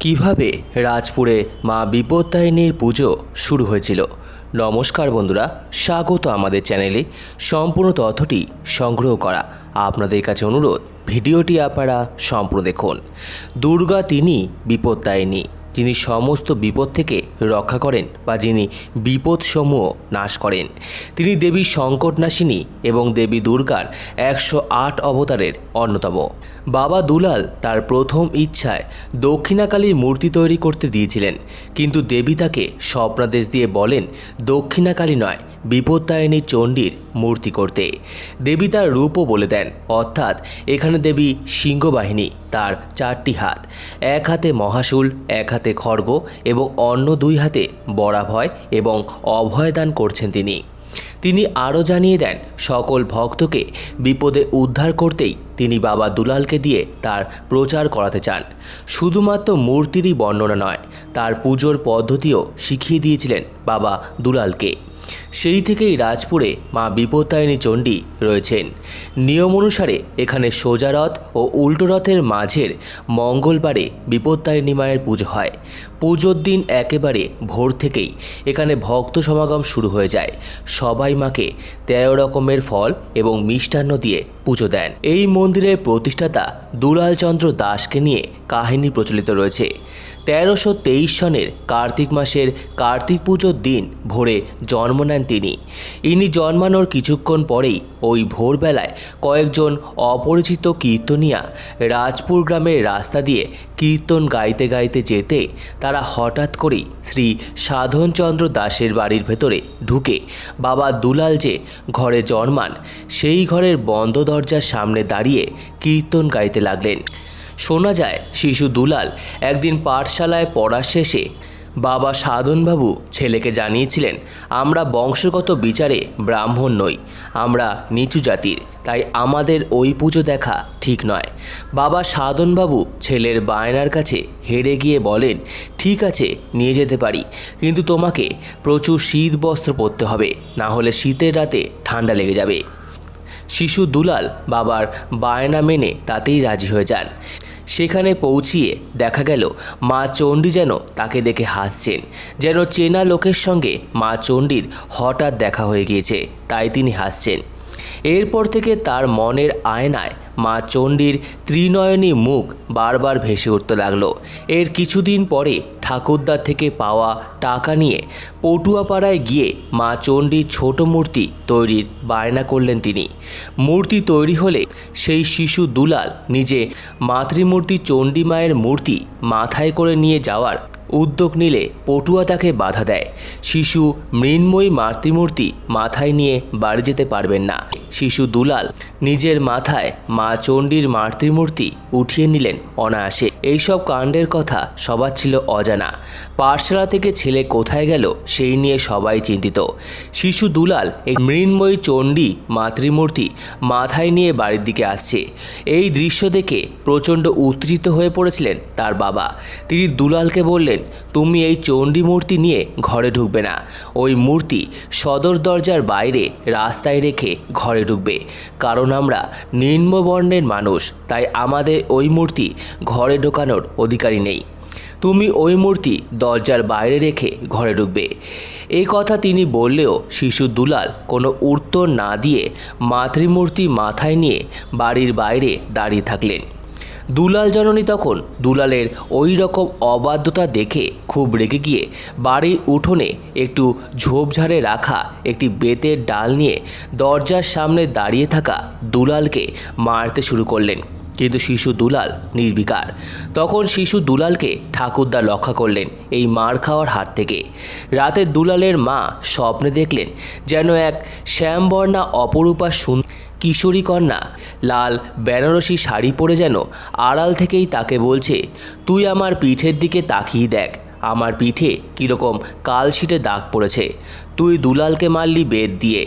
কীভাবে রাজপুরে মা বিপত্তায়নীর পুজো শুরু হয়েছিল? নমস্কার বন্ধুরা, স্বাগত আমাদের চ্যানেলে। সম্পূর্ণ তথ্যটি সংগ্রহ করা আপনাদের কাছে অনুরোধ, ভিডিওটি আপনারা সম্পূর্ণ দেখুন। দুর্গা তিনি বিপত্তায়নী যিনি সমস্ত বিপদ থেকে রক্ষা করেন বা যিনি বিপদসমূহ নাশ করেন। তিনি দেবী সংকটনাশিনী এবং দেবী দুর্গার একশো আট অবতারের অন্যতম। বাবা দুলাল তার প্রথম ইচ্ছায় দক্ষিণাকালীর মূর্তি তৈরি করতে দিয়েছিলেন। কিন্তু দেবী তাকে স্বপ্নাদেশ দিয়ে বলেন, দক্ষিণাকালী নয় বিপত্তায়নী চণ্ডীর মূর্তি করতে। দেবী তার রূপও বলে দেন, অর্থাৎ এখানে দেবী সিংহবাহিনী, তার চারটি হাত। এক হাতে মহাশুল, এক হাতে খড়গ এবং অন্য দুই হাতে বরাভয় এবং অভয়দান করছেন তিনি। তিনি আরও জানিয়ে দেন, সকল ভক্তকে বিপদে উদ্ধার করতেই তিনি বাবা দুলালকে দিয়ে তার প্রচার করাতে চান। শুধুমাত্র মূর্তিরই বর্ণনা নয়, তার পুজোর পদ্ধতিও শিখিয়ে দিয়েছিলেন বাবা দুলালকে। সেই থেকেই রাজপুরে মা বিপত্তায়নী চণ্ডী রয়েছেন। নিয়ম অনুসারে এখানে সোজা রথ ও উল্টো রথের মাঝের মঙ্গলবারে বিপত্তায়নী মায়ের পুজো হয়। পুজোর দিন একেবারে ভোর থেকেই এখানে ভক্ত সমাগম শুরু হয়ে যায়। সবাই মাকে তেরো রকমের ফল এবং মিষ্টান্ন দিয়ে পুজো দেন। এই মন্দিরের প্রতিষ্ঠাতা দুলালচন্দ্র দাসকে নিয়ে কাহিনী প্রচলিত রয়েছে। তেরোশো তেইশ সনের কার্তিক মাসের কার্তিক পুজোর দিন ভোরে জন্ম নেন তিনি। ইনি জন্মানোর কিছুক্ষণ পরেই ওই ভোরবেলায় কয়েকজন অপরিচিত কীর্তনিয়া রাজপুর গ্রামের রাস্তা দিয়ে কীর্তন গাইতে গাইতে যেতে তারা হঠাৎ করেই শ্রী সাধনচন্দ্র দাসের বাড়ির ভেতরে ঢুকে বাবা দুলাল যে ঘরে জন্মান, সেই ঘরের বন্ধ দরজার সামনে দাঁড়িয়ে কীর্তন গাইতে লাগলেন। শোনা যায় শিশু দুলাল একদিন পাঠশালায় পড়ার শেষে বাবা সাধনবাবু ছেলেকে জানিয়েছিলেন, আমরা বংশগত বিচারে ব্রাহ্মণ নই, আমরা নিচু জাতির, তাই আমাদের ওই পুজো দেখা ঠিক নয়। বাবা সাধনবাবু ছেলের বায়নার কাছে হেরে গিয়ে বলেন, ঠিক আছে, নিয়ে যেতে পারি, কিন্তু তোমাকে প্রচুর শীত বস্ত্র পরতে হবে, না হলে শীতের রাতে ঠান্ডা লেগে যাবে। শিশু দুলাল বাবার বায়না মেনে তাতেই রাজি হয়ে যান। সেখানে পৌঁছিয়ে দেখা গেল, মা চণ্ডী যেন তাকে দেখে হাসছেন। যেন চেনা লোকের সঙ্গে মা চণ্ডীর হঠাৎ দেখা হয়ে গিয়েছে, তাই তিনি হাসছেন। এরপর থেকে তার মনের আয়নায় মা চণ্ডীর ত্রিনয়নী মুখ বারবার ভেসে উঠতে লাগল। এর কিছুদিন পরে ঠাকুরদার থেকে পাওয়া টাকা নিয়ে পটুয়াপাড়ায় গিয়ে মা চণ্ডীর ছোট মূর্তি তৈরির বায়না করলেন তিনি। মূর্তি তৈরি হলে সেই শিশু দুলাল নিজে মাতৃমূর্তি চণ্ডী মায়ের মূর্তি মাথায় করে নিয়ে যাওয়ার উদ্যোগ নিলে পটুয়া তাকে বাধা দেয়। শিশু মৃন্ময়ী মাতৃমূর্তি মাথায় নিয়ে বাড়ি যেতে পারবেন না। শিশু দুলাল নিজের মাথায় মা চণ্ডীর মাতৃমূর্তি উঠিয়ে নিলেন অনায়াসে। এইসব কাণ্ডের কথা সবার ছিল অজানা। পাঠশালা থেকে ছেলে কোথায় গেল সেই নিয়ে সবাই চিন্তিত। শিশু দুলাল এই মৃন্ময়ী চণ্ডী মাতৃমূর্তি মাথায় নিয়ে বাড়ির দিকে আসছে। এই দৃশ্য দেখে প্রচণ্ড উত্তেজিত হয়ে পড়েছিলেন তার বাবা। তিনি দুলালকে বললেন তুমি এই চণ্ডী মূর্তি নিয়ে ঘরে ঢুকবে না। ওই মূর্তি সদর দরজার বাইরে রাস্তায় রেখে ঘরে ঢুকবে। কারণ আমরা নিম্নবর্ণের মানুষ, তাই আমাদের ওই মূর্তি ঘরে ঢোকানোর অধিকারী নেই। তুমি ওই মূর্তি দরজার বাইরে রেখে ঘরে ঢুকবে। এই কথা তিনি বললেও শিশু দুলাল কোনো উত্তর না দিয়ে মাতৃমূর্তি মাথায় নিয়ে বাড়ির বাইরে দাঁড়িয়ে থাকলেন। দুলাল জননী তখন দুলালের ওই রকম অবাধ্যতা দেখে খুব রেগে গিয়ে বাড়ির উঠোনে একটু ঝোপঝাড়ে রাখা একটি বেতের ডাল নিয়ে দরজার সামনে দাঁড়িয়ে থাকা দুলালকে মারতে শুরু করলেন। কিন্তু শিশু দুলাল নির্বিকার। তখন শিশু দুলালকে ঠাকুরদা রক্ষা করলেন এই মার খাওয়ার হাত থেকে। রাতে দুলালের মা স্বপ্নে দেখলেন যেন এক শ্যামবর্ণা অপরূপা সুন কিশোরী কন্যা। লাল বেনারসি শাড়ি পরে যেন আড়াল থেকেই তাকে বলছে, তুই আমার পিঠের দিকে তাকিয়ে দেখ, আমার পিঠে কীরকম কালশিটে দাগ পড়েছে। তুই দুলালকে মারলি বেদ দিয়ে,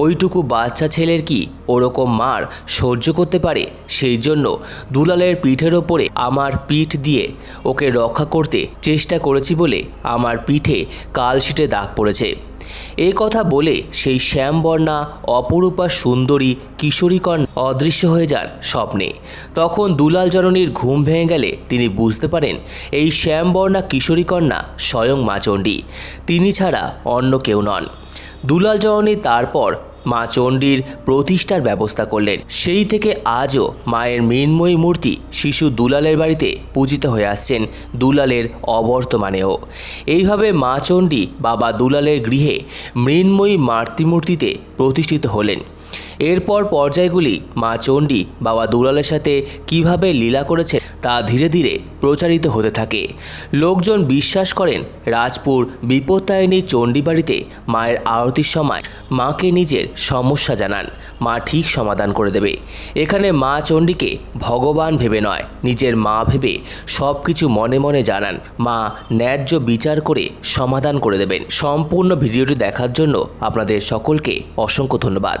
ওইটুকু বাচ্চা ছেলের কি ওরকম মার সহ্য করতে পারে? সেই জন্য দুলালের পিঠের ওপরে আমার পিঠ দিয়ে ওকে রক্ষা করতে চেষ্টা করেছি বলে আমার পিঠে কালশিটে দাগ পড়েছে। এই কথা বলে সেই শ্যামবর্ণা অপরূপা সুন্দরী কিশোরীকণ অদৃশ্য হয়ে যান স্বপ্নে। তখন দুলাল জননীর ঘুম ভেঙে গেলে তিনি বুঝতে পারেন এই শ্যামবর্ণা কিশোরীকন্যা স্বয়ং মাচণ্ডী তিনি ছাড়া অন্য কেউ নন। দুলাল জননী তারপর মা চণ্ডীর প্রতিষ্ঠার ব্যবস্থা করলেন। সেই থেকে আজও মায়ের মৃন্ময়ী মূর্তি শিশু দুলালের বাড়িতে পূজিত হয়ে আসছেন দুলালের অবর্তমানেও। এইভাবে মা চণ্ডী বাবা দুলালের গৃহে মৃন্ময়ী মাতৃমূর্তিতে প্রতিষ্ঠিত হলেন। এরপর পর্যায়গুলি মা চণ্ডী বাবা দুলালের সাথে কীভাবে লীলা করেছে তা ধীরে ধীরে প্রচারিত হতে থাকে। লোকজন বিশ্বাস করেন, রাজপুর বিপত্তায়নী চণ্ডী বাড়িতে মায়ের আরতির সময় মাকে নিজের সমস্যা জানান। মা ঠিক সমাধান করে দেবে। এখানে মা চণ্ডীকে ভগবান ভেবে নয়, নিজের মা ভেবে সব কিছু মনে মনে জানান। মা ন্যায্য বিচার করে সমাধান করে দেবেন। সম্পূর্ণ ভিডিওটি দেখার জন্য আপনাদের সকলকে অসংখ্য ধন্যবাদ।